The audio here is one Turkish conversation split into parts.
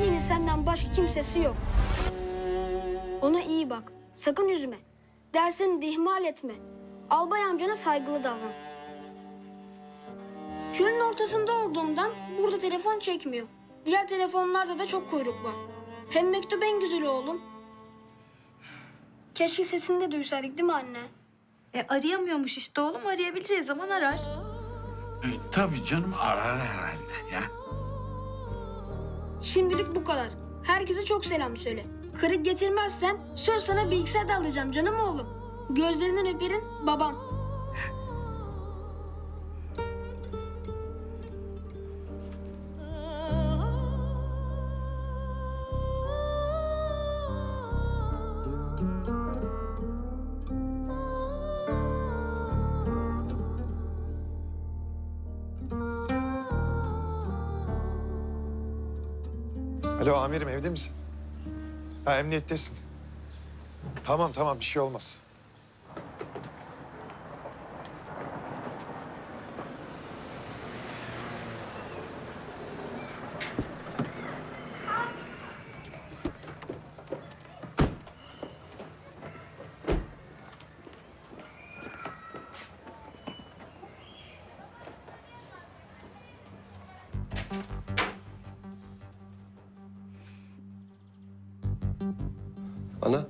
Annenin senden başka kimsesi yok. Ona iyi bak. Sakın üzme. Dersini de ihmal etme. Albay amcana saygılı davran. Çölün ortasında olduğumdan burada telefon çekmiyor. Diğer telefonlarda da çok kuyruk var. Hem mektup en güzeli oğlum. Keşke sesini de duysaydık değil mi anne? E arayamıyormuş işte oğlum. Arayabileceği zaman arar. E, tabii canım arar herhalde ya. Şimdilik bu kadar. Herkese çok selam söyle. Kırık getirmezsen söz sana bilgisayar da alacağım canım oğlum. Gözlerinden öperin babam. Alo amirim evde misin? Ha emniyettesin. Tamam tamam bir şey olmaz. Ana.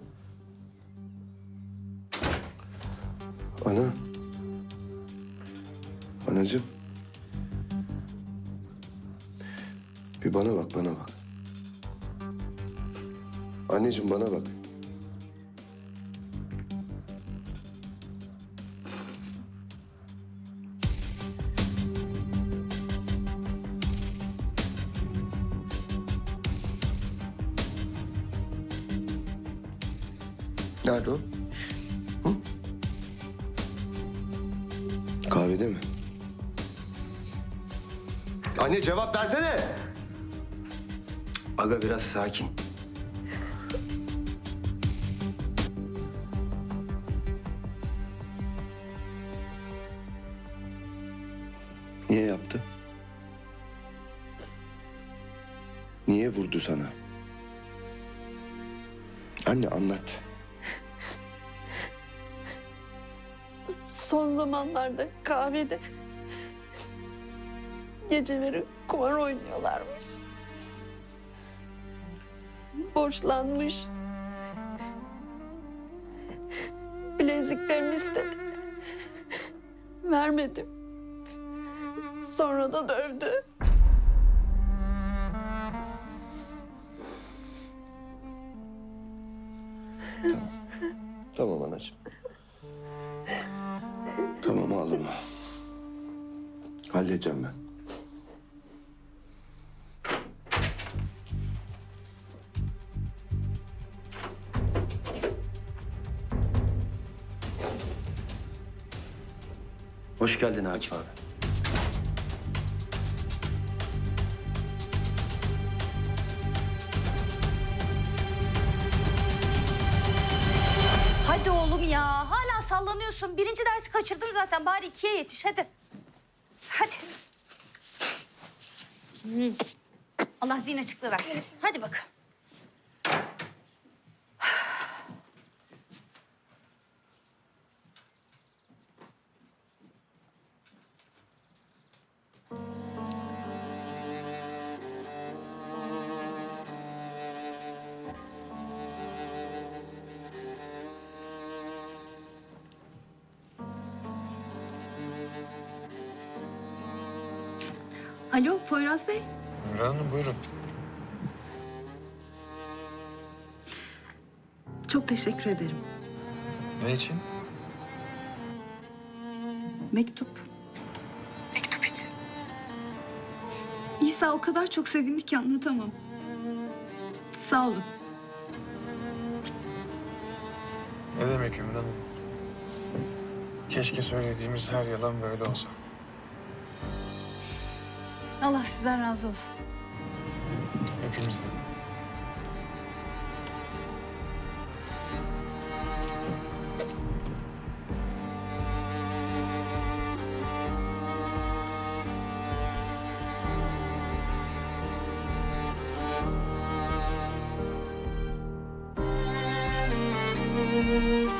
Ana. Anacığım. Bir bana bak, bana bak. Anneciğim bana bak. Nerede o? Hı? Kahvede mi? Anne cevap versene. Aga biraz sakin. Niye yaptı? Niye vurdu sana? Anne anlat. Son zamanlarda kahvede geceleri kumar oynuyorlarmış. Borçlanmış. Bileziklerimi istedi. Vermedim. Sonra da dövdü. Tamam anacığım. Tamam ağlama. Halledeceğim ben. Hoş geldin Akif abi. Hadi oğlum ya. Sallanıyorsun. Birinci dersi kaçırdın zaten. Bari ikiye yetiş hadi. Hadi. Hmm. Allah zihin açıklığı versin. Hadi bakalım. Alo Poyraz Bey. Ümran Hanım buyurun. Çok teşekkür ederim. Ne için? Mektup. Mektup için. İsa o kadar çok sevindi ki anlatamam. Sağ olun. Ne demek Ümran Hanım? Keşke söylediğimiz her yalan böyle olsa. Allah sizden razı olsun. Hepimizin. Thank you.